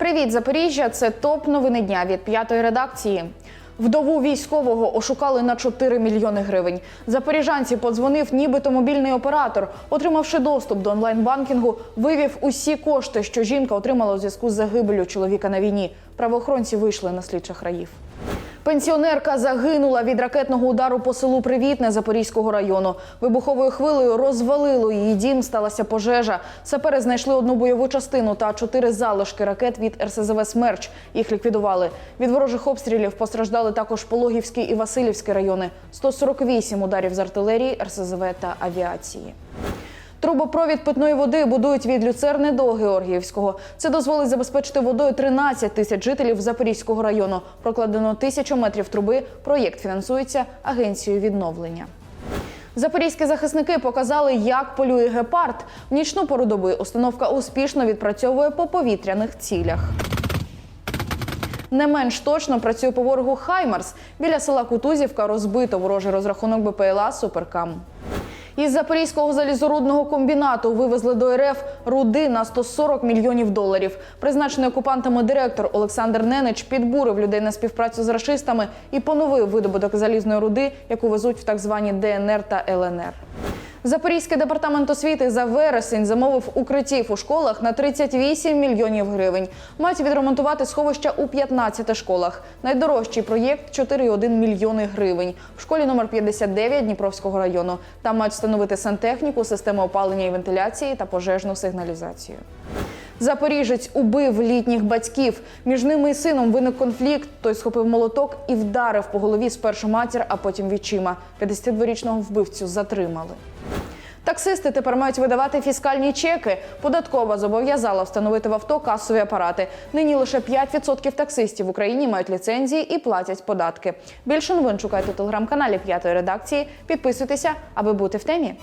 Привіт, Запоріжжя! Це топ новини дня від п'ятої редакції. Вдову військового ошукали на 4 мільйони гривень. Запоріжанці подзвонив, нібито мобільний оператор. Отримавши доступ до онлайн-банкінгу, вивів усі кошти, що жінка отримала у зв'язку з загибелю чоловіка на війні. Правоохоронці вийшли на слідчих раїв. Пенсіонерка загинула від ракетного удару по селу Привітне Запорізького району. Вибуховою хвилею розвалило її дім, сталася пожежа. Сапери знайшли одну бойову частину та чотири залишки ракет від РСЗВ Смерч. Їх ліквідували. Від ворожих обстрілів постраждали також Пологівський і Васильівський райони. 148 ударів з артилерії, РСЗВ та авіації. Трубопровід питної води будують від люцерни до Георгіївського. Це дозволить забезпечити водою 13 тисяч жителів Запорізького району. Прокладено тисячу метрів труби. Проєкт фінансується агенцією відновлення. Запорізькі захисники показали, як полює гепард. В нічну пору доби установка успішно відпрацьовує по повітряних цілях. Не менш точно працює по ворогу Хаймарс. Біля села Кутузівка розбито ворожий розрахунок БПЛА Суперкам. Із Запорізького залізорудного комбінату вивезли до РФ руди на 140 мільйонів доларів. Призначений окупантами директор Олександр Ненич підбурив людей на співпрацю з рашистами і поновив видобуток залізної руди, яку везуть в так звані ДНР та ЛНР. Запорізький департамент освіти за вересень замовив укриттів у школах на 38 мільйонів гривень. Мають відремонтувати сховища у 15 школах. Найдорожчий проєкт 4,1 мільйони гривень. В школі номер 59 Дніпровського району. Там мають встановити сантехніку, систему опалення і вентиляції та пожежну сигналізацію. Запоріжець убив літніх батьків. Між ними і сином виник конфлікт. Той схопив молоток і вдарив по голові спершу матір, а потім вічима. 52-річного вбивцю затримали. Таксисти тепер мають видавати фіскальні чеки. Податкова зобов'язала встановити в авто касові апарати. Нині лише 5% таксистів в Україні мають ліцензії і платять податки. Більше новин шукайте у телеграм-каналі п'ятої редакції. Підписуйтеся, аби бути в темі.